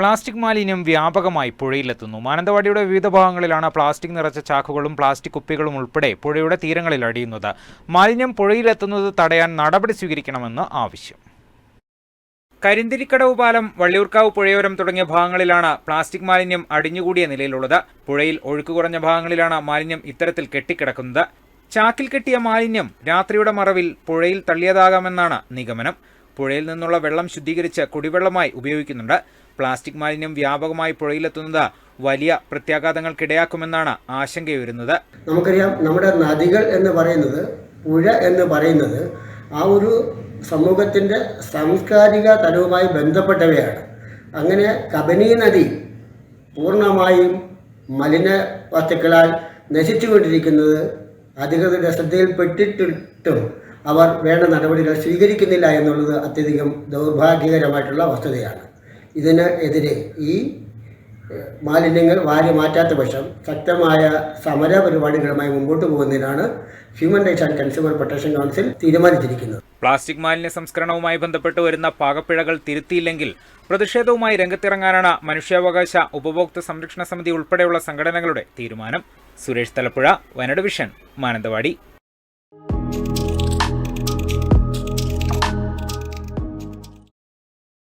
Plastic മാലിന്യം വ്യാപകമായി പുഴയിലെത്തുന്നു. മാനന്തവാടിയുടെ വിവിധ ഭാഗങ്ങളിലാണ് പ്ലാസ്റ്റിക് നിറച്ച ചാക്കുകളും പ്ലാസ്റ്റിക് കുപ്പികളും ഉൾപ്പെടെ പുഴയുടെ തീരങ്ങളിൽ അടിയുന്നത്. മാലിന്യം പുഴയിലെത്തുന്നത് തടയാൻ നടപടി സ്വീകരിക്കണമെന്ന് ആവശ്യം. കരിന്തിരിക്കടവ് പാലം വള്ളിയൂർക്കാവ് പുഴയോരം തുടങ്ങിയ ഭാഗങ്ങളിലാണ് പ്ലാസ്റ്റിക് മാലിന്യം അടിഞ്ഞുകൂടിയ നിലയിലുള്ളത്. പുഴയിൽ ഒഴുക്ക് കുറഞ്ഞ ഭാഗങ്ങളിലാണ് മാലിന്യം ഇത്തരത്തിൽ കെട്ടിക്കിടക്കുന്നത്. ചാക്കിൽ കെട്ടിയ മാലിന്യം രാത്രിയുടെ മറവിൽ പുഴയിൽ തള്ളിയതാകാമെന്നാണ് നിഗമനം. പുഴയിൽ നിന്നുള്ള വെള്ളം ശുദ്ധീകരിച്ച് കുടിവെള്ളമായി ഉപയോഗിക്കുന്നുണ്ട്. പ്ലാസ്റ്റിക് മാലിന്യം വ്യാപകമായി പുഴയിലെത്തുന്നത് വലിയ പ്രത്യാഘാതങ്ങൾക്കിടയാക്കുമെന്നാണ് ആശങ്കയുയരുന്നത്. നമുക്കറിയാം നമ്മുടെ നദികൾ എന്ന് പറയുന്നത് പുഴ എന്ന് പറയുന്നത് ആ ഒരു സമൂഹത്തിന്റെ സാംസ്കാരിക തലവുമായി ബന്ധപ്പെട്ടവയാണ്. അങ്ങനെ കബനി നദി പൂർണമായും മലിന വസ്തുക്കളാൽ നശിച്ചുകൊണ്ടിരിക്കുന്നത് അധികൃതരുടെ ശ്രദ്ധയിൽപ്പെട്ടിട്ടും അവർ വേണ്ട നടപടികൾ സ്വീകരിക്കുന്നില്ല എന്നുള്ളത് അത്യധികം ദൗർഭാഗ്യകരമായിട്ടുള്ള വസ്തുതയാണ്. ഇതിന് എതിരെ ഈ മാലിന്യങ്ങൾ വാരി മാറ്റാത്ത പക്ഷം ശക്തമായ സമര പരിപാടികളുമായി മുമ്പോട്ട് പോകുന്നതിനാണ് human rights and consumer protection council തീരുമാനിച്ചിരിക്കുന്നത്. പ്ലാസ്റ്റിക് മാലിന്യ സംസ്കരണവുമായി ബന്ധപ്പെട്ട് വരുന്ന പാകപ്പിഴകൾ തിരുത്തിയില്ലെങ്കിൽ പ്രതിഷേധവുമായി രംഗത്തിറങ്ങാനാണ് മനുഷ്യാവകാശ ഉപഭോക്തൃ സംരക്ഷണ സമിതി ഉൾപ്പെടെയുള്ള സംഘടനകളുടെ തീരുമാനം. സുരേഷ് തലപ്പുഴ വയനാട് വിഷൻ മാനന്തവാടി.